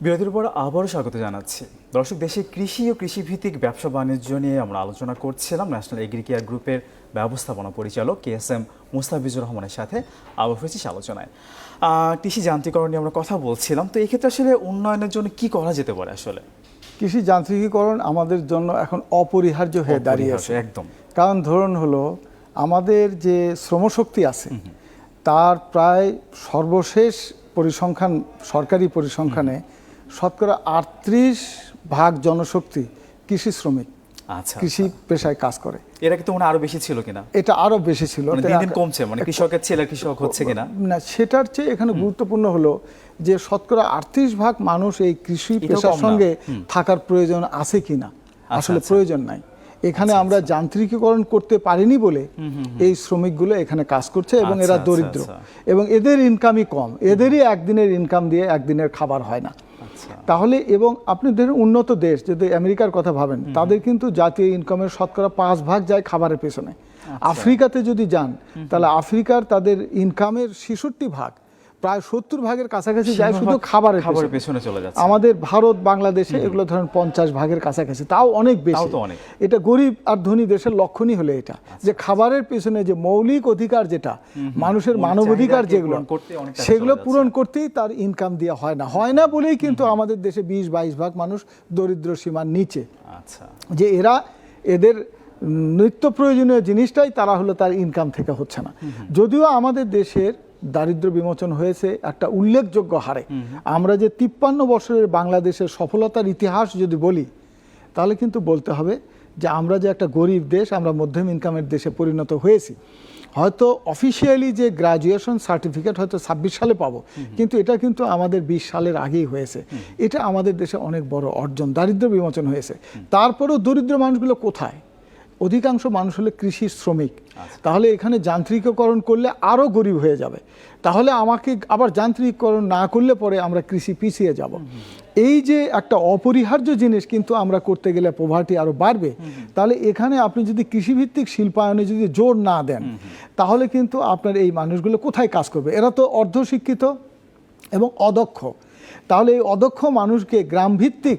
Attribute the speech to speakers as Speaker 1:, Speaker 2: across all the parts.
Speaker 1: বিরতির পর আবারও স্বাগত জানাচ্ছি। দর্শক দেশে কৃষি ও কৃষিভিত্তিক ব্যবসা বাণিজ্য নিয়ে আমরা আলোচনা করছিলাম ন্যাশনাল এগ্রিকেয়ার গ্রুপের ব্যবস্থাপনা পরিচালক কে এস এম মুস্তাফিজুর রহমানের সাথে। আবার হয়েছি আলোচনায়। কৃষি যান্ত্রিকরণ নিয়ে আমরা কথা বলছিলাম। তো এই ক্ষেত্রে আসলে উন্নয়নের জন্য কি করা যেতে পারে আসলে?
Speaker 2: কৃষি যান্ত্রিকীকরণ আমাদের জন্য এখন অপরিহার্য হয়ে দাঁড়িয়ে আছে।
Speaker 1: একদম।
Speaker 2: কারণ ধরুন হলো আমাদের যে শ্রমশক্তি আছে তার প্রায় সর্বশেষ পরিসংখ্যান সরকারি পরিসংখ্যানে শতকরা আটত্রিশ ভাগ জনশক্তি কৃষি শ্রমিক
Speaker 1: আচ্ছা
Speaker 2: কৃষি পেশায় কাজ করে।
Speaker 1: এরা কিন্তু মনে আরও বেশি ছিল কিনা?
Speaker 2: এটা আরও বেশি ছিল।
Speaker 1: মানে দিন দিন কমছে মানে কৃষকের ছেলে কৃষক হচ্ছে কিনা?
Speaker 2: না সেটার চেয়ে এখানে গুরুত্বপূর্ণ হলো যে শতকরা আটত্রিশ ভাগ মানুষ এই কৃষি পেশার সঙ্গে থাকার প্রয়োজন আছে কিনা? আসলে
Speaker 1: আচ্ছা।
Speaker 2: প্রয়োজন নাই। এখানে আমরা যান্ত্রিকীকরণ করতে পারিনি বলে এই শ্রমিকগুলো এখানে কাজ করছে এবং
Speaker 1: আচ্ছা,
Speaker 2: এরা
Speaker 1: আচ্ছা,
Speaker 2: দরিদ্র।
Speaker 1: আচ্ছা।
Speaker 2: এবং এদের ইনকামই কম। এদেরই একদিনের ইনকাম দিয়ে একদিনের খাবার হয় না।
Speaker 1: আচ্ছা
Speaker 2: তাহলে এবং আপনি ধরুন উন্নত দেশ যদি আমেরিকার কথা ভাবেন তাদের কিন্তু জাতীয় ইনকামের শতকরা পাঁচ ভাগ যায় খাবারের পেছনে।
Speaker 1: আচ্ছা।
Speaker 2: আফ্রিকাতে যদি যান তাহলে আফ্রিকার তাদের ইনকামের ছেষট্টি ভাগ প্রায় সত্তর ভাগের কাছাকাছি যায় শুধু খাবারের
Speaker 1: খাবারের
Speaker 2: পেছনে।
Speaker 1: চলে যাচ্ছে।
Speaker 2: আমাদের ভারত বাংলাদেশে এগুলো ধরেন পঞ্চাশ ভাগের কাছাকাছি। তাও অনেক বেশি। এটা গরিব আর ধনী দেশের লক্ষণই হলে এটা। যে খাবারের পেছনে যে মৌলিক অধিকার যেটা মানুষের মানবাধিকার যেগুলো সেগুলো পূরণ করতেই তার ইনকাম দেওয়া হয় না। হয় না বলেই কিন্তু আমাদের দেশে বিশ বাইশ ভাগ মানুষ দরিদ্র সীমার নিচে।
Speaker 1: আচ্ছা।
Speaker 2: যে এরা এদের নিত্য প্রয়োজনীয় জিনিসটাই তারা হলো তার ইনকাম থেকে হচ্ছে না। যদিও আমাদের দেশের দারিদ্র বিমোচন হয়েছে একটা উল্লেখযোগ্য হারে। আমরা যে তিপ্পান্ন বছরের বাংলাদেশের সফলতার ইতিহাস যদি বলি তাহলে কিন্তু বলতে হবে যে আমরা যে একটা গরিব দেশ আমরা মধ্যম ইনকামের দেশে পরিণত হয়েছি। হয়তো অফিসিয়ালি যে গ্রাজুয়েশন সার্টিফিকেট হয়তো ছাব্বিশ সালে পাবো কিন্তু এটা কিন্তু আমাদের বিশ সালের আগেই হয়েছে। এটা আমাদের দেশে অনেক বড় অর্জন দারিদ্র বিমোচন হয়েছে। তারপরেও দরিদ্র মানুষগুলো কোথায়? অধিকাংশ মানুষ হলে কৃষি শ্রমিক। তাহলে এখানে যান্ত্রিকীকরণ করলে আরও গরিব হয়ে যাবে। তাহলে আমাকে আবার যান্ত্রিকীকরণ না করলে পরে আমরা কৃষি পিছিয়ে যাব। এই যে একটা অপরিহার্য জিনিস কিন্তু আমরা করতে গেলে পোভার্টি আরও বাড়বে। তাহলে এখানে আপনি যদি কৃষিভিত্তিক শিল্পায়নে যদি জোর না দেন তাহলে কিন্তু আপনার এই মানুষগুলো কোথায় কাজ করবে? এরা তো অর্ধশিক্ষিত এবং অদক্ষ। তাহলে এই অদক্ষ মানুষকে গ্রাম ভিত্তিক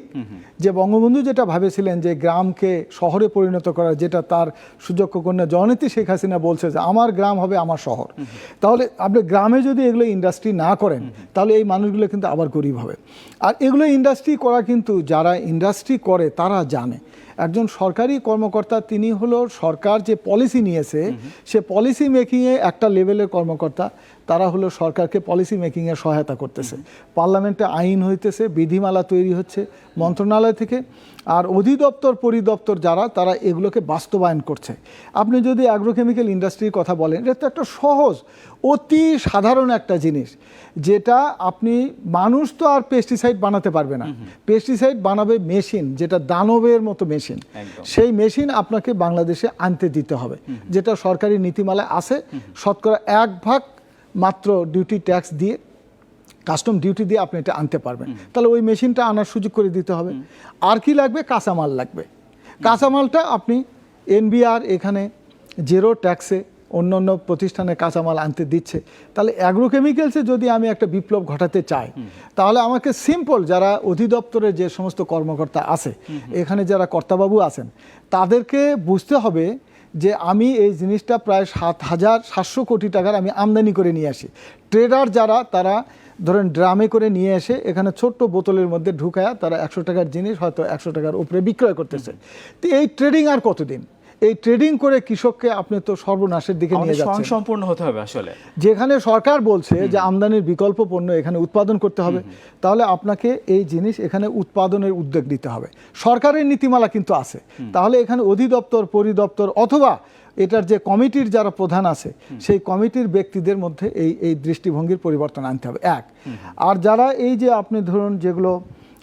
Speaker 2: যে বঙ্গবন্ধু যেটা ভাবেছিলেন যে গ্রামকে শহরে পরিণত করা যেটা তার সুযোগ্য কন্যা জননীতি শেখ হাসিনা বলছে যে আমার গ্রাম হবে আমার শহর। তাহলে আপনি গ্রামে যদি এগুলো ইন্ডাস্ট্রি না করেন, তাহলে এই মানুষগুলো কিন্তু আবার গরিব হবে। আর এগুলো ইন্ডাস্ট্রি করা কিন্তু যারা ইন্ডাস্ট্রি করে, তারা জানে। একজন সরকারি কর্মকর্তা, তিনি হলো সরকার যে পলিসি নিয়েছে, সে পলিসি মেকিংয়ে একটা লেভেলের কর্মকর্তা। তারা হলো সরকারকে পলিসি মেকিংয়ে সহায়তা করতেছে। পার্লামেন্টে আইন হইতেছে বিধিমালা তৈরি হচ্ছে মন্ত্রণালয় থেকে আর অধিদপ্তর পরিদপ্তর যারা তারা এগুলোকে বাস্তবায়ন করছে। আপনি যদি অ্যাগ্রোকেমিক্যাল ইন্ডাস্ট্রির কথা বলেন এটা তো একটা সহজ অতি সাধারণ একটা জিনিস যেটা আপনি মানুষ তো আর পেস্টিসাইড বানাতে পারবে না। পেস্টিসাইড বানাবে মেশিন যেটা দানবের মতো মেশিন সেই মেশিন আপনাকে বাংলাদেশে আনতে দিতে হবে যেটা সরকারি নীতিমালায় আছে। শতকরা এক ভাগ মাত্র ডিউটি ট্যাক্স দিয়ে কাস্টম ডিউটি দিয়ে আপনি এটা আনতে পারবেন। তাহলে ওই মেশিনটা আনার সুযোগ করে দিতে হবে। আর কি লাগবে? কাঁচামাল লাগবে। কাঁচামালটা আপনি এনবিআর এখানে জেরো ট্যাক্সে অন্য অন্য প্রতিষ্ঠানে কাঁচামাল আনতে দিচ্ছে। তাহলে অ্যাগ্রোকেমিক্যালসে যদি আমি একটা বিপ্লব ঘটাতে চাই তাহলে আমাকে সিম্পল যারা অধিদপ্তরের যে সমস্ত কর্মকর্তা আছে এখানে যারা কর্তাবাবু আছেন তাদেরকে বুঝতে হবে যে আমি এই জিনিসটা প্রায় সাত হাজার সাতশো কোটি টাকার আমি আমদানি করে নিয়ে আসি। ট্রেডার যারা, তারা ধরেন ড্রামে করে নিয়ে এসে এখানে ছোট্ট বোতলের মধ্যে ঢুকায়া তারা একশো টাকার জিনিস হয়তো একশো টাকার উপরে বিক্রয় করতেছে। তো এই ট্রেডিং আর কতদিন? এই ট্রেডিং করে কৃষককে আপনি তো সর্বনাশের দিকে নিয়ে যাচ্ছেন।
Speaker 1: সম্পূর্ণ হতে হবে আসলে।
Speaker 2: যেখানে সরকার বলছে যে আমদানির বিকল্প পণ্য এখানে উৎপাদন করতে হবে তাহলে আপনাকে এই জিনিস এখানে উৎপাদনের উদ্যোগ নিতে হবে। সরকারের নীতিমালা কিন্তু আছে। তাহলে এখানে অধিদপ্তর পরিদপ্তর অথবা এটার যে কমিটির যারা প্রধান আছে সেই কমিটির ব্যক্তিদের মধ্যে এই এই দৃষ্টিভঙ্গির পরিবর্তন আনতে হবে। এক আর যারা এই যে আপনি ধরুন যেগুলো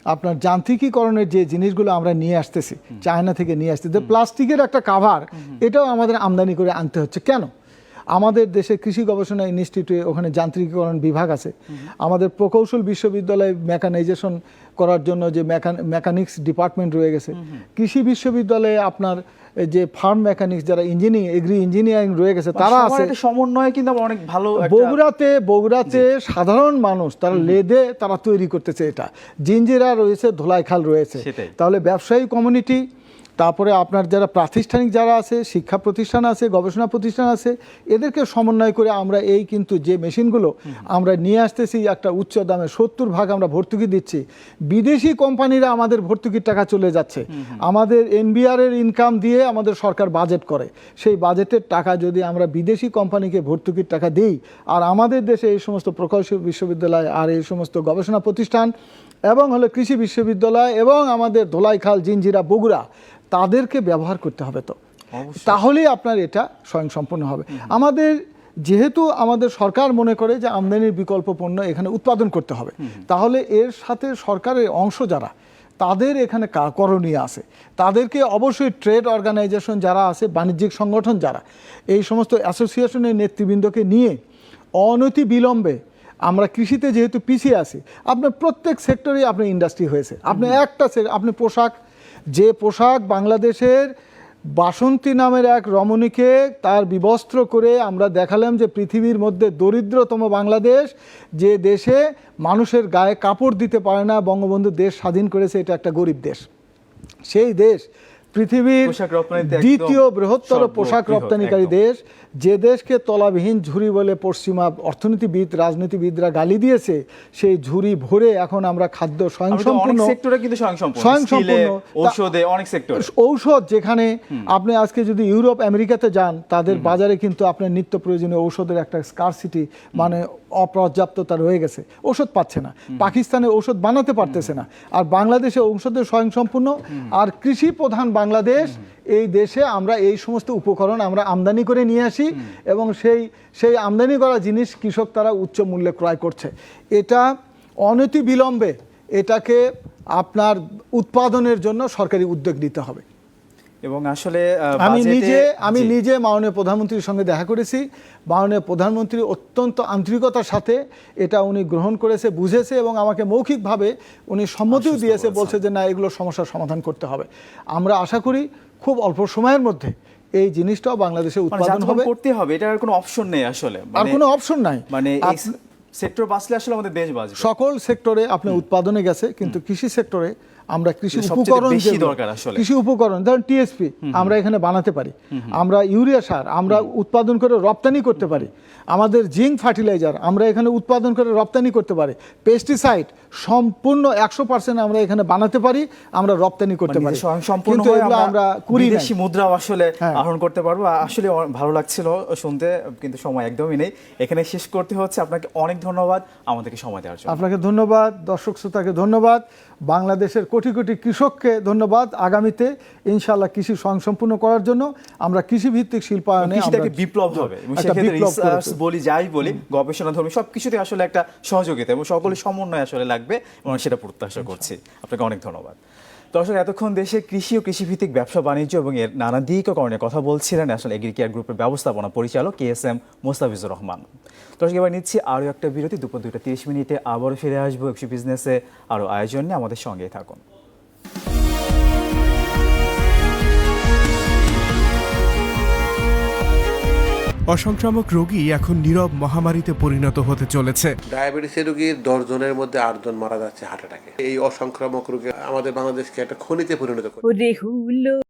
Speaker 2: আপনার যান্ত্রিকীকরণের যে জিনিসগুলো আমরা নিয়ে আসতেছি চায়না থেকে নিয়ে আসতেছি প্লাস্টিকের একটা কাভার এটাও আমাদের আমদানি করে আনতে হচ্ছে। কেন? আমাদের দেশে কৃষি গবেষণা ইনস্টিটিউটে ওখানে যান্ত্রিকীকরণ বিভাগ আছে। আমাদের প্রকৌশল বিশ্ববিদ্যালয়ে মেকানাইজেশন করার জন্য যে মেকানিক্স ডিপার্টমেন্ট রয়ে গেছে। কৃষি বিশ্ববিদ্যালয়ে আপনার যে ফার্ম মেকানিক্স যারা ইঞ্জিনিয়ারিং এগ্রি ইঞ্জিনিয়ারিং রয়ে গেছে তারা
Speaker 1: সবার
Speaker 2: আছে।
Speaker 1: সমন্বয়ে কিন্তু অনেক ভালো
Speaker 2: বগুড়াতে বগুড়াতে সাধারণ মানুষ তারা লেদে তারা তৈরি করতেছে এটা। জিঞ্জিরা রয়েছে ধোলাইখাল রয়েছে। তাহলে ব্যবসায়ী কমিউনিটি তারপরে আপনার যারা প্রাতিষ্ঠানিক যারা আছে শিক্ষা প্রতিষ্ঠান আছে গবেষণা প্রতিষ্ঠান আছে এদেরকে সমন্বয় করে আমরা এই কিন্তু যে মেশিনগুলো আমরা নিয়ে আসতেছি একটা উচ্চ দামে সত্তর ভাগ আমরা ভর্তুকি দিচ্ছি। বিদেশি কোম্পানিরা আমাদের ভর্তুকির টাকা চলে যাচ্ছে। আমাদের এনবিআর এর ইনকাম দিয়ে আমাদের সরকার বাজেট করে। সেই বাজেটের টাকা যদি আমরা বিদেশি কোম্পানিকে ভর্তুকির টাকা দিই আর আমাদের দেশে এই সমস্ত প্রকৌশল বিশ্ববিদ্যালয় আর এই সমস্ত গবেষণা প্রতিষ্ঠান এবং হলো কৃষি বিশ্ববিদ্যালয় এবং আমাদের ধোলাইখাল জিঞ্জিরা বগুড়া তাদেরকে ব্যবহার করতে হবে তো। তাহলেই আপনার এটা স্বয়ংসম্পূর্ণ হবে। আমাদের যেহেতু আমাদের সরকার মনে করে যে আমদানির বিকল্প পণ্য এখানে উৎপাদন করতে হবে তাহলে এর সাথে সরকারের অংশ যারা তাদের এখানে করণীয় আছে। তাদেরকে অবশ্যই ট্রেড অর্গানাইজেশন যারা আছে বাণিজ্যিক সংগঠন যারা এই সমস্ত অ্যাসোসিয়েশনের নেতৃবৃন্দকে নিয়ে অনতি বিলম্বে আমরা কৃষিতে যেহেতু পিছিয়ে আছি আপনার প্রত্যেক সেক্টরেই আপনার ইন্ডাস্ট্রি হয়েছে। আপনি একটা সে- আপনি পোশাক যে পোশাক বাংলাদেশের বাসন্তী নামের এক রমণীকে তার বিবস্ত্র করে আমরা দেখালাম যে পৃথিবীর মধ্যে দরিদ্রতম বাংলাদেশ যে দেশে মানুষের গায়ে কাপড় দিতে পারে না, বঙ্গবন্ধু দেশ স্বাধীন করেছে, এটা একটা গরিব দেশ। সেই দেশ পৃথিবীর দ্বিতীয় বৃহত্তর পোশাক রপ্তানিকারী দেশ যে দেশকে তলাবিহীন ঝুড়ি বলে পশ্চিমা অর্থনীতিবিদ রাজনীতিবিদরা গালি দিয়েছে সেই ঝুড়ি ভরে এখন আমরা খাদ্য স্বয়ংসম্পূর্ণ
Speaker 1: ঔষধ
Speaker 2: যেখানে আপনি আজকে যদি ইউরোপ আমেরিকাতে যান তাদের বাজারে কিন্তু আপনার নিত্য প্রয়োজনীয় ঔষধের একটা স্কারসিটি মানে অপর্যাপ্ততা রয়ে গেছে। ওষুধ পাচ্ছে না। পাকিস্তানে ওষুধ বানাতে পারতেছে না। আর বাংলাদেশে ঔষধের স্বয়ংসম্পূর্ণ। আর কৃষি প্রধান বাংলাদেশ এই দেশে আমরা এই সমস্ত উপকরণ আমরা আমদানি করে নিয়ে আসি এবং সেই সেই আমদানি করা জিনিস কৃষক তারা উচ্চ মূল্যে ক্রয় করছে। এটা অনতি বিলম্বে এটাকে আপনার উৎপাদনের জন্য সরকারি উদ্যোগ নিতে হবে।
Speaker 1: এবং আসলে
Speaker 2: আমি নিজে আমি নিজে মাননীয় প্রধানমন্ত্রীর সঙ্গে দেখা করেছি। মাননীয় প্রধানমন্ত্রী অত্যন্ত আন্তরিকতার সাথে এটা উনি গ্রহণ করেছে বুঝেছে এবং আমাকে মৌখিকভাবে উনি সম্মতিও দিয়েছে বলছে যে না এগুলো সমস্যার সমাধান করতে হবে। আমরা আশা করি খুব অল্প সময়ের মধ্যে এই জিনিসটাও বাংলাদেশে
Speaker 1: মানে
Speaker 2: উৎপাদন হবে।
Speaker 1: করতে হবে এটার কোনো অপশন নেই আসলে।
Speaker 2: আর
Speaker 1: মানে-
Speaker 2: কোনো অপশন নাই।
Speaker 1: মানে সেক্টর বাঁচলে আসলে আমাদের দেশ বাঁচবে।
Speaker 2: সকল সেক্টরে আপনি উৎপাদনে গেছে কিন্তু কৃষি সেক্টরে আমরা কৃষি উপকরণ
Speaker 1: দরকার আসলে।
Speaker 2: কৃষি উপকরণ ধরেন টিএসপি আমরা এখানে বানাতে পারি। আমরা ইউরিয়া সার আমরা উৎপাদন করে রপ্তানি করতে পারি। আমাদের জিঙ্ক ফার্টিলাইজার আমরা এখানে উৎপাদন করে রপ্তানি করতে পারি। পেস্টিসাইড সম্পূর্ণ একশো পার্সেন্ট আমরা এখানে বানাতে পারি আমরা রপ্তানি করতে
Speaker 1: মানে
Speaker 2: পারি। কিন্তু আমরা করি নাই।
Speaker 1: বিদেশি মুদ্রাও আসলে
Speaker 2: হ্যাঁ।
Speaker 1: আহরণ করতে পারব। আসলে ভালো লাগছিল শুনতে কিন্তু সময় একদমই নেই। এখানে শেষ করতে হচ্ছে। আপনাকে অনেক ধন্যবাদ আমাদেরকে সময় দেওয়ার জন্য।
Speaker 2: আপনাকে ধন্যবাদ দর্শক শ্রোতাকে ধন্যবাদ। বাংলাদেশের কোটি কোটি কৃষককে ধন্যবাদ। আগামীতে ইনশাল্লাহ কৃষি সংসম্পূর্ণ করার জন্য আমরা কৃষিভিত্তিক শিল্পায়নে
Speaker 1: বিপ্লব হবে। বলি যাই বলি গবেষণা ধর্মী সবকিছুতে আসলে একটা সহযোগিতা এবং সকলের সমন্বয় আসলে লাগবে এবং সেটা প্রত্যাশা করছি। আপনাকে অনেক ধন্যবাদ। দর্শক, এতক্ষণ দেশে কৃষি ও কৃষিভিত্তিক ব্যবসা, বাণিজ্য এবং এর নানা দিককরণে কথা বলছিলেন ন্যাশনাল এগ্রিকেয়ার গ্রুপের ব্যবস্থাপনা পরিচালক K S M Mostafizur Rahman. দর্শক, এবার নিচ্ছি আরও একটা বিরতি। দুপুর দুইটা তিরিশ মিনিটে আবারও ফিরে আসব একশো বিজনেসে আরও আয়োজন নিয়ে আমাদের সঙ্গেই থাকুন।
Speaker 3: অসংক্রামক রোগী এখন নীরব মহামারীতে পরিণত হতে চলেছে।
Speaker 4: ডায়াবেটিসের রোগীর দশ জনের মধ্যে আটজন মারা যাচ্ছে হার্ট অ্যাটাকে। এই অসংক্রামক রোগে আমাদের বাংলাদেশকে একটা খনিতে পরিণত করে